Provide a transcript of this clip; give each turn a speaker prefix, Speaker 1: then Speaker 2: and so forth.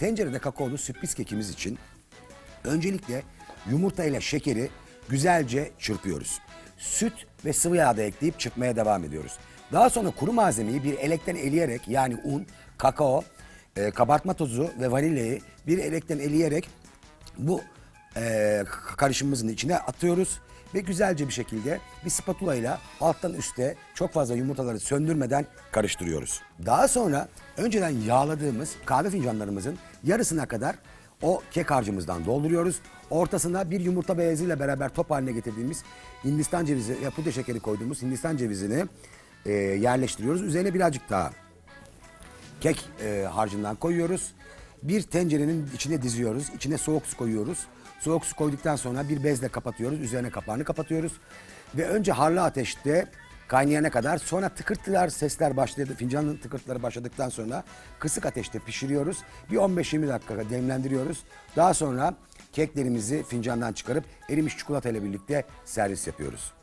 Speaker 1: tencerede kakaolu sürpriz kekimiz için öncelikle yumurta ile şekeri güzelce çırpıyoruz. Süt ve sıvı yağ da ekleyip çırpmaya devam ediyoruz. Daha sonra kuru malzemeyi bir elekten eleyerek yani un, kakao, e, kabartma tozu ve vanilyayı bir elekten eleyerek bu e, karışımımızın içine atıyoruz ve güzelce bir şekilde bir spatula ile alttan üste çok fazla yumurtaları söndürmeden karıştırıyoruz. Daha sonra önceden yağladığımız kahve fincanlarımızın yarısına kadar o kek harcımızdan dolduruyoruz. Ortasına bir yumurta beyazıyla beraber top haline getirdiğimiz Hindistan cevizi ve pudra şekeri koyduğumuz Hindistan cevizini e, yerleştiriyoruz. Üzerine birazcık daha kek e, harcından koyuyoruz. Bir tencerenin içine diziyoruz. İçine soğuk su koyuyoruz. Soğuk su koyduktan sonra bir bezle kapatıyoruz. Üzerine kapağını kapatıyoruz. Ve önce harlı ateşte kaynayana kadar sonra tıkırtılar sesler başladı. Fincanın tıkırtıları başladıktan sonra kısık ateşte pişiriyoruz. Bir 15-20 dakika demlendiriyoruz. Daha sonra keklerimizi fincandan çıkarıp erimiş çikolata ile birlikte servis yapıyoruz.